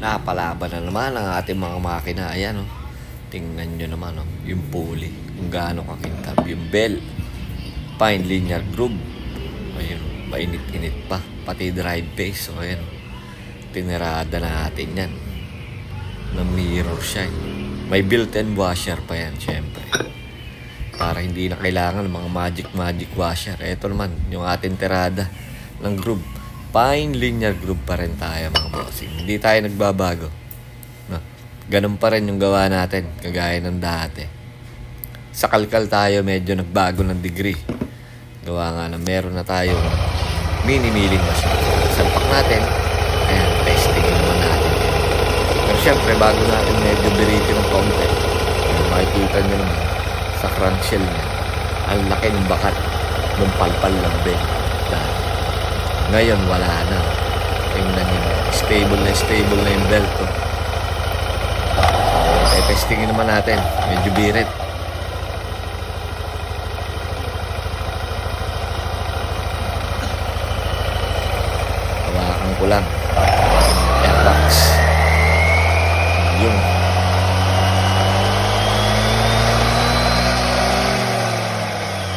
Napalaban na naman ang ating mga makina. Ayan, oh. Tingnan nyo naman, oh. Yung pulley. Kung gaano kakintab. Yung bell. Fine linear groove. Ayun, mainit-init pa. Pati drive base. So, ayan. Tinirada natin yan. Na mirror siya. eh. May built-in washer pa yan, syempre. Para hindi na kailangan ng mga magic-magic washer. Ito naman, yung ating tirada ng groove. Fine linear groove pa rin tayo mga bossing. Hindi tayo nagbabago. No? Ganun pa rin yung gawa natin, kagaya ng dati. Sa kalkal tayo medyo nagbago ng degree. Gawa nga na meron na tayong mini-milling machine. Salpak natin, ayan, testing naman natin. Pero syempre, bago natin medyo biriti ng konti, ayan, makikita nyo naman sa crankshell niya, ang laki ng bakat ng palpal ng bed. Dahil ngayon, wala na. Tingnan nyo. Stable na stable na yung belt. Oh. Okay, testingin naman natin. Medyo birit. Hawakan ko lang. Airbox. Yun.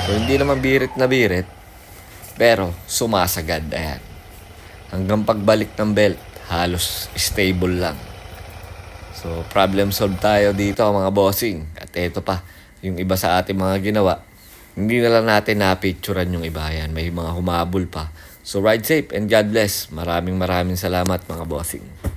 So, hindi naman birit na birit. Pero, sumasagad. Ayan. Hanggang pagbalik ng belt, halos stable lang. So, problem solved tayo dito mga bossing. At ito pa, yung iba sa ating mga ginawa, hindi na lang natin napicturan yung iba yan. May mga humabol pa. So, ride safe and God bless. Maraming maraming salamat mga bossing.